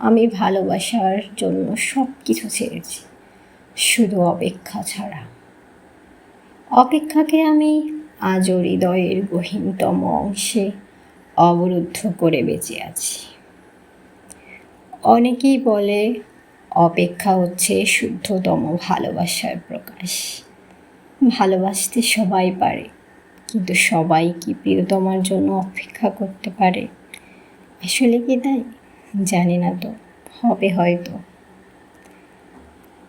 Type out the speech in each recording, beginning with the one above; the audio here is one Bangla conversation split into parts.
আমি ভালোবাসার জন্য সব কিছু ছেড়েছি, শুধু অপেক্ষা ছাড়া। অপেক্ষাকে আমি আজও হৃদয়ের গহীনতম অংশে অবরুদ্ধ করে বেঁচে আছি। অনেকেই বলে, অপেক্ষা হচ্ছে শুদ্ধতম ভালোবাসার প্রকাশ। ভালোবাসতে সবাই পারে, কিন্তু সবাই কি প্রিয়তমার জন্য অপেক্ষা করতে পারে? আসলে কি তাই? জানি না তো, হবে হয়তো।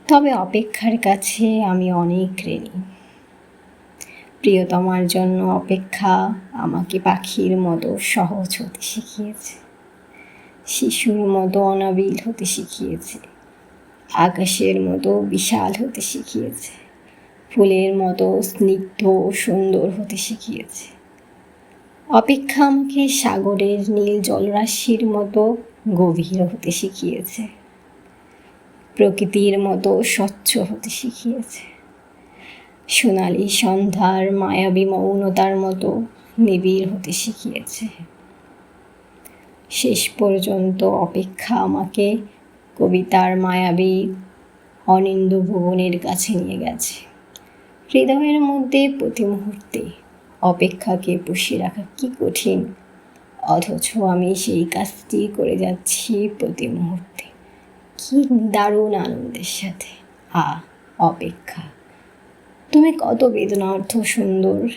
তবে অপেক্ষার কাছে আমি অনেক ঋণী। প্রিয়তমার জন্য অপেক্ষা আমাকে পাখির মতো সহজ হতে শিখিয়েছে। শিশুর মতো অনাবিল হতে শিখিয়েছে। আকাশের মতো বিশাল হতে শিখিয়েছে। ফুলের মতো স্নিগ্ধ ও সুন্দর হতে শিখিয়েছে। অপেক্ষা আমাকে সাগরের নীল জলরাশির মতো গভীর হতে শিখিয়েছে। প্রকৃতির মতো স্বচ্ছ হতে শিখিয়েছে। সোনালি সন্ধ্যার মায়াবী মৌনতার মতো নিবিড় হতে শিখিয়েছে। শেষ পর্যন্ত অপেক্ষা আমাকে কবিতার মায়াবী অনিন্দ ভুবনের কাছে নিয়ে গেছে। হৃদয়ের মধ্যে প্রতি মুহূর্তে অপেক্ষাকে পুষিয়ে রাখা কি কঠিন অথচ আমি সেই কাজটি করে যাচ্ছি প্রতি মুহূর্তে। কি দারুণ আনন্দের সাথে। আ, অপেক্ষা। তুমি কত বেদনার্থ সুন্দর।